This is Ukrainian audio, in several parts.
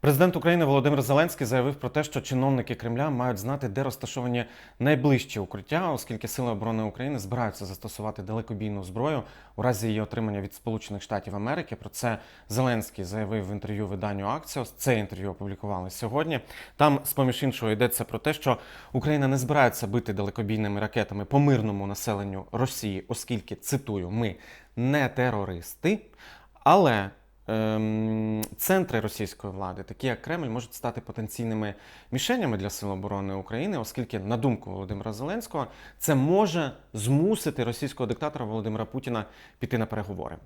Президент України Володимир Зеленський заявив про те, що чиновники Кремля мають знати, де розташовані найближчі укриття, оскільки Сили оборони України збираються застосувати далекобійну зброю у разі її отримання від Сполучених Штатів Америки. Про це Зеленський заявив в інтерв'ю виданню Аксіос. Це інтерв'ю опублікували сьогодні. Там, з поміж іншого, йдеться про те, що Україна не збирається бити далекобійними ракетами по мирному населенню Росії, оскільки цитую, ми не терористи, але центри російської влади, такі як Кремль, можуть стати потенційними мішенями для Сил оборони України, оскільки, на думку Володимира Зеленського, це може змусити російського диктатора Володимира Путіна піти на переговори.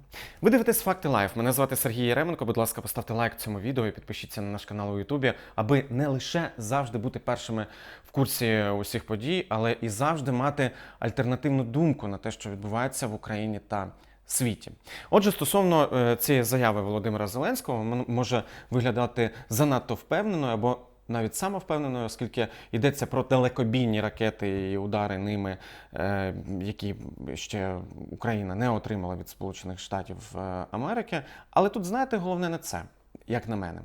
Ви дивитесь факти лайф. Мене звати Сергій Єременко. Будь ласка, поставте лайк цьому відео і підпишіться на наш канал у Ютубі, аби не лише завжди бути першими в курсі усіх подій, але і завжди мати альтернативну думку на те, що відбувається в Україні та світі. Отже, стосовно е, цієї заяви Володимира Зеленського, може виглядати занадто впевненою або навіть самовпевненою, оскільки йдеться про далекобійні ракети і удари ними, е, які ще Україна не отримала від Сполучених Штатів е, Америки. Але тут, знаєте, головне не це, як на мене.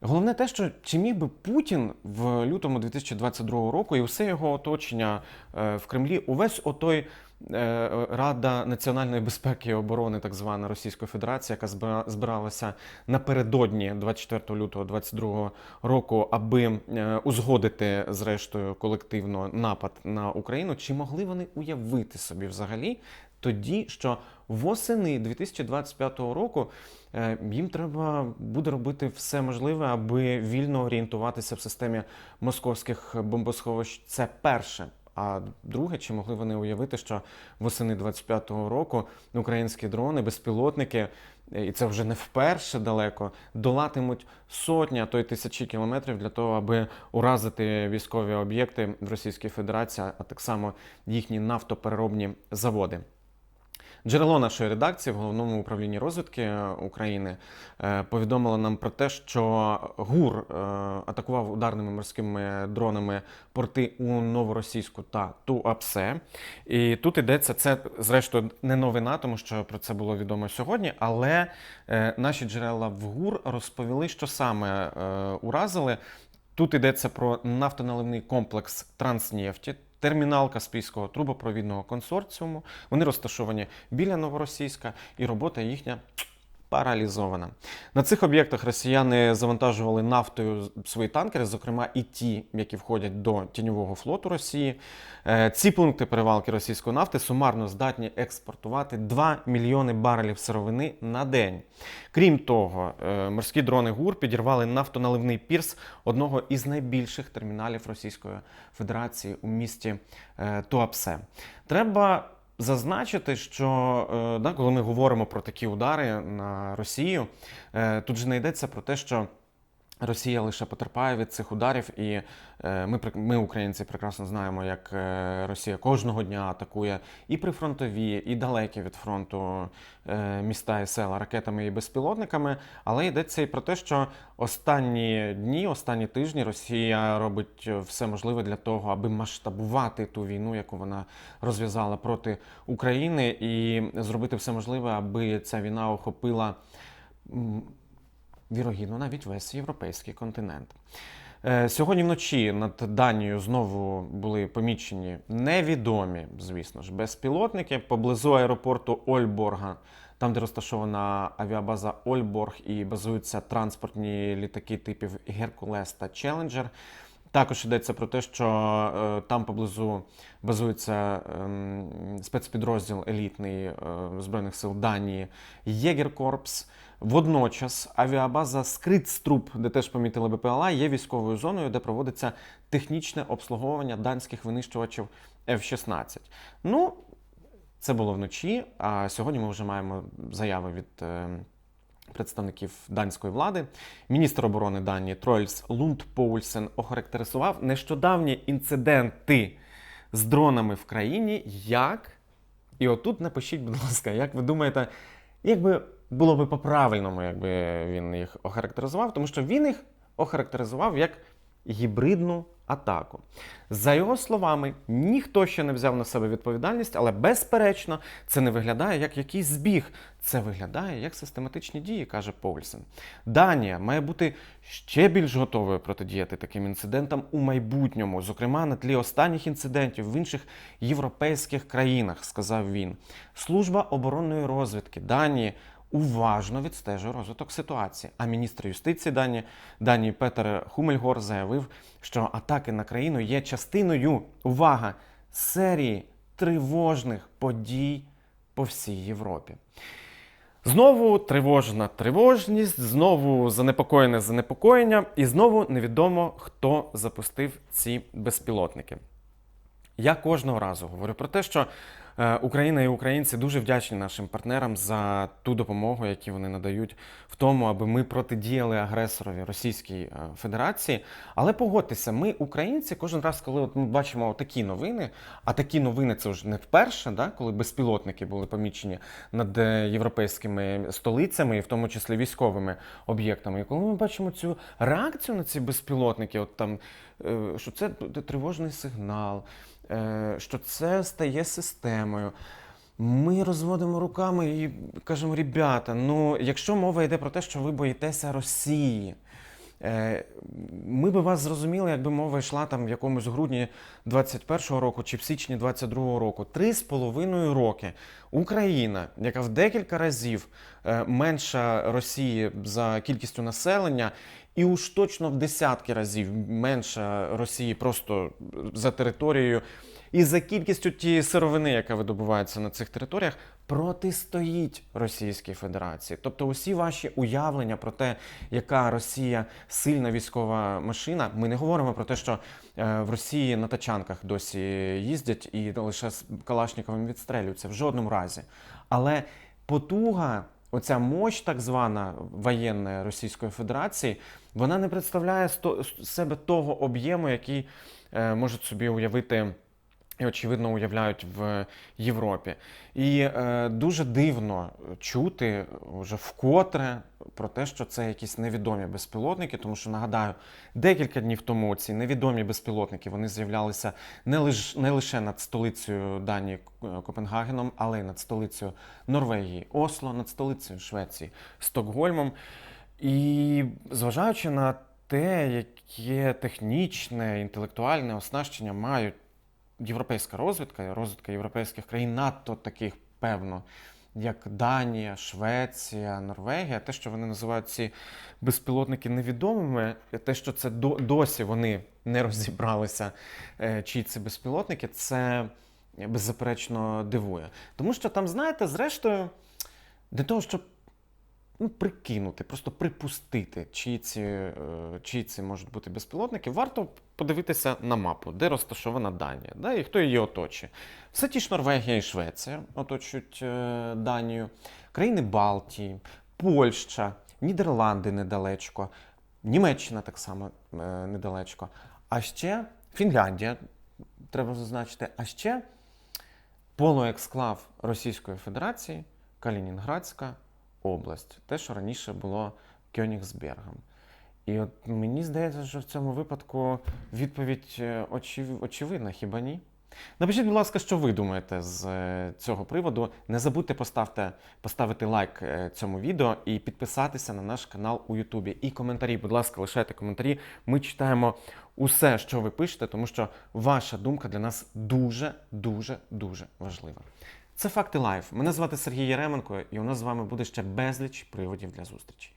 Головне те, що чи міг би Путін в лютому 2022 року і все його оточення в Кремлі, увесь отой Рада національної безпеки і оборони, так звана Російської Федерації, яка збиралася напередодні 24 лютого 2022 року, аби е, узгодити зрештою колективно напад на Україну, чи могли вони уявити собі взагалі тоді, що восени 2025 року е, їм треба буде робити все можливе, аби вільно орієнтуватися в системі московських бомбосховищ. Це перше. А друге, чи могли вони уявити, що восени 25-го року українські дрони, безпілотники, і це вже не вперше далеко, долатимуть сотні, а то й тисячі кілометрів для того, аби уразити військові об'єкти в Російській Федерації, а так само їхні нафтопереробні заводи. Джерело нашої редакції в головному управлінні розвідки України е, повідомило нам про те, що ГУР е, атакував ударними морськими дронами порти у Новоросійську та Туапсе. І тут йдеться це, зрештою, не новина, тому що про це було відомо сьогодні. Але е, наші джерела в ГУР розповіли, що саме е, уразили. Тут йдеться про нафтоналивний комплекс Транснефті, термінал Каспійського трубопровідного консорціуму. Вони розташовані біля Новоросійська, і робота їхня паралізована. На цих об'єктах росіяни завантажували нафтою свої танкери, зокрема і ті, які входять до тіньового флоту Росії. Е, Ці пункти перевалки російської нафти сумарно здатні експортувати 2 мільйони барелів сировини на день. Крім того, е, морські дрони ГУР підірвали нафтоналивний пірс одного із найбільших терміналів Російської Федерації у місті е, Туапсе. Треба зазначити, що е, да, коли ми говоримо про такі удари на Росію, е, тут же не йдеться про те, що. Росія лише потерпає від цих ударів, і е, ми, ми, українці, прекрасно знаємо, як е, Росія кожного дня атакує і прифронтові, і далекі від фронту е, міста і села ракетами і безпілотниками. Але йдеться і про те, що останні дні, останні тижні Росія робить все можливе для того, аби масштабувати ту війну, яку вона розв'язала проти України, і зробити все можливе, аби ця війна охопила. Вірогідно, навіть весь європейський континент. Е, Сьогодні вночі над Данією знову були помічені невідомі, звісно ж, безпілотники поблизу аеропорту Ольборга, там, де розташована авіабаза Ольборг і базуються транспортні літаки типів Геркулес та Челенджер. Також йдеться про те, що е, там поблизу базується ем, спецпідрозділ елітний е, Збройних сил Данії Єгеркорпс. Водночас авіабаза Скритструп, де теж помітили БПЛА, є військовою зоною, де проводиться технічне обслуговування данських винищувачів F-16. Ну, це було вночі, а сьогодні ми вже маємо заяви від. е, Представників данської влади, міністр оборони Данії Трольс Лунд Поульсен охарактеризував нещодавні інциденти з дронами в країні як. І отут напишіть, будь ласка, як ви думаєте, як би було би по-правильному, якби він їх охарактеризував, тому що він їх охарактеризував як гібридну атаку. За його словами, ніхто ще не взяв на себе відповідальність, але безперечно, це не виглядає як якийсь збіг. Це виглядає як систематичні дії, каже Повельсен. Данія має бути ще більш готовою протидіяти таким інцидентам у майбутньому, зокрема на тлі останніх інцидентів в інших європейських країнах, сказав він. Служба оборонної розвідки Данії уважно відстежує розвиток ситуації. А міністр юстиції Данії, Данії Петер Хумельгор заявив, що атаки на країну є частиною увага серії тривожних подій по всій Європі. Знову тривожна тривожність, знову занепокоєне занепокоєння, і знову невідомо, хто запустив ці безпілотники. Я кожного разу говорю про те, що Україна і українці дуже вдячні нашим партнерам за ту допомогу, яку вони надають в тому, аби ми протидіяли агресорові Російській е, Федерації. Але погодьтеся, ми, українці, кожен раз, коли ми бачимо такі новини, а такі новини це вже не вперше, да, коли безпілотники були помічені над е, європейськими столицями, і в тому числі військовими об'єктами. І коли ми бачимо цю реакцію на ці безпілотники, от там е, що це тривожний сигнал, е, що це стає системою. Ми розводимо руками і кажемо, ребята, ну якщо мова йде про те, що ви боїтеся Росії, е, ми би вас зрозуміли, якби мова йшла там в якомусь грудні 21-го року чи в січні 22-го року. Три з половиною роки Україна, яка в декілька разів е, менша Росії за кількістю населення, і уж точно в десятки разів менша Росії просто за територією і за кількістю тієї сировини, яка видобувається на цих територіях, протистоїть Російській Федерації. Тобто, усі ваші уявлення про те, яка Росія сильна військова машина, ми не говоримо про те, що е, в Росії на тачанках досі їздять і лише з Калашниковим відстрелюються в жодному разі. Але потуга. Оця мощь, так звана воєнна Російської Федерації, вона не представляє себе того об'єму, який е, можуть собі уявити і очевидно уявляють в Європі. І е, дуже дивно чути вже вкотре про те, що це якісь невідомі безпілотники, тому що нагадаю, декілька днів тому ці невідомі безпілотники вони з'являлися не лише не лише над столицею Данії Копенгагеном, але й над столицею Норвегії Осло, над столицею Швеції Стокгольмом. І зважаючи на те, яке технічне, інтелектуальне оснащення мають європейська розвідка, розвідка європейських країн, надто таких, певно, як Данія, Швеція, Норвегія, те, що вони називають ці безпілотники невідомими, те, що це досі вони не розібралися, е, чиї це безпілотники, це беззаперечно дивує. Тому що там, знаєте, зрештою, для того, щоб ну, прикинути, просто припустити, чиї ці, е, чиї ці можуть бути безпілотники, варто подивитися на мапу, де розташована Данія, да, і хто її оточує. Все ті ж Норвегія і Швеція оточують е, Данію, країни Балтії, Польща, Нідерланди недалечко, Німеччина так само е, недалечко. А ще Фінляндія, треба зазначити, а ще полуексклав Російської Федерації, Калінінградська область, те, що раніше було Кьонігсбергом. І от мені здається, що в цьому випадку відповідь е, очів... очевидна, хіба ні? Напишіть, будь ласка, що ви думаєте з е, цього приводу. Не забудьте поставте, поставити лайк е, цьому відео і підписатися на наш канал у Ютубі. І коментарі, будь ласка, лишайте коментарі. Ми читаємо усе, що ви пишете, тому що ваша думка для нас дуже, дуже, дуже важлива. Це факти лайф. Мене звати Сергій Яременко, і у нас з вами буде ще безліч приводів для зустрічі.